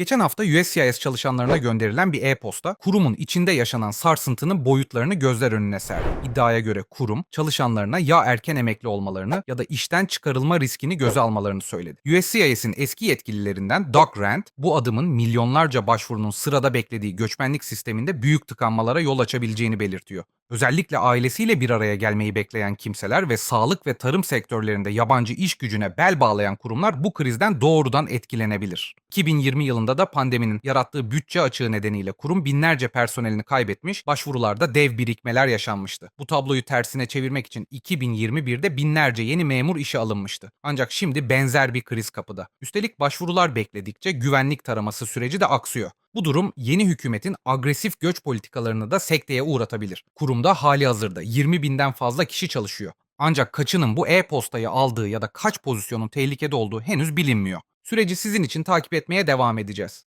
Geçen hafta USCIS çalışanlarına gönderilen bir e-posta kurumun içinde yaşanan sarsıntının boyutlarını gözler önüne serdi. İddiaya göre kurum çalışanlarına ya erken emekli olmalarını ya da işten çıkarılma riskini göze almalarını söyledi. USCIS'in eski yetkililerinden Doug Rand bu adımın milyonlarca başvurunun sırada beklediği göçmenlik sisteminde büyük tıkanmalara yol açabileceğini belirtiyor. Özellikle ailesiyle bir araya gelmeyi bekleyen kimseler ve sağlık ve tarım sektörlerinde yabancı iş gücüne bel bağlayan kurumlar bu krizden doğrudan etkilenebilir. 2020 yılında da pandeminin yarattığı bütçe açığı nedeniyle kurum binlerce personelini kaybetmiş, başvurularda dev birikmeler yaşanmıştı. Bu tabloyu tersine çevirmek için 2021'de binlerce yeni memur işe alınmıştı. Ancak şimdi benzer bir kriz kapıda. Üstelik başvurular bekledikçe güvenlik taraması süreci de aksıyor. Bu durum yeni hükümetin agresif göç politikalarını da sekteye uğratabilir. Kurumda hali hazırda 20 binden fazla kişi çalışıyor. Ancak kaçının bu e-postayı aldığı ya da kaç pozisyonun tehlikede olduğu henüz bilinmiyor. Süreci sizin için takip etmeye devam edeceğiz.